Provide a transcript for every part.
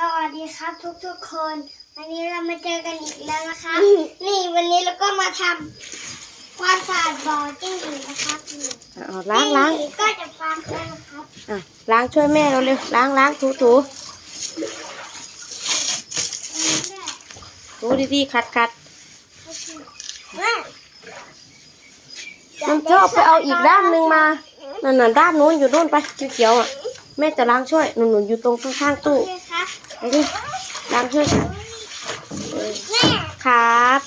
สวัสดีครับทุกทุกๆคน วันนี้เรามาเจอกันอีกแล้วนะคะ นี่วันนี้เราก็มาทำความสะอาดบ่อจิ้งหรีดนะครับนี่เอาล้างล้างจิ้หรีดก็จะฟังแล้วนะครับอะล้างช่วยแม่เราเร็วล้างล้างถูถูอันนี้แหละถูดีๆขัดขัดแม่มันชอบไปเอาอีกด้านหนึ่งมานั่นน่ะด้านนู้นอยู่นู่นไปเขียวๆอะแม่จะล้างช่วยหนุนๆอยู่ตรงข้างๆตู้นี่ครับ ไปดิล้างช่วยแม่ครับ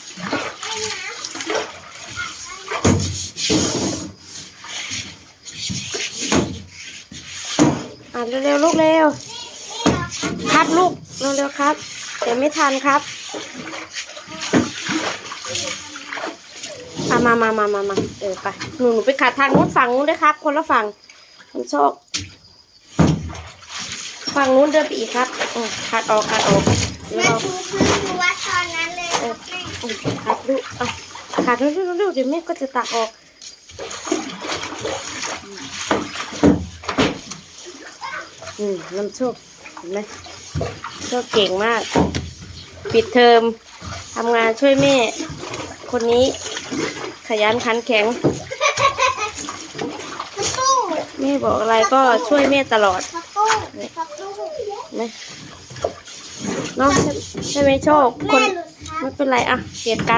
อะเร็วๆลูกเร็วำนี่เราครับครับลูกเร็วๆครับเดี๋ยวไม่ทันครับมามามามามาเออไปหนูหนูไปขัดทางนู้นฝั่งนู้นด้วยครับ คนละฝั่งมันโชค ฝั่งนู้นเดินไปอีกครับอืมขัดออกขัดออกแม่เราถูพื้นดูว่าตอนนั้นเลยครับแม่อืมขัดดูอะขัดเร็วๆเร็วๆเดี๋ยวแม่ก็จะตักออกอืมน้ำโชคเห็นไหมโชคเก่งมาก ปิดเทอมทำงานช่วยแม่ คนนี้ ขยันขันแข็งแม่บอกอะไรก็ช่วยแม่ตลอด นะเนาะใช่ใช่ไหมโชคคนไม่เป็นไรอะเกลียดกัน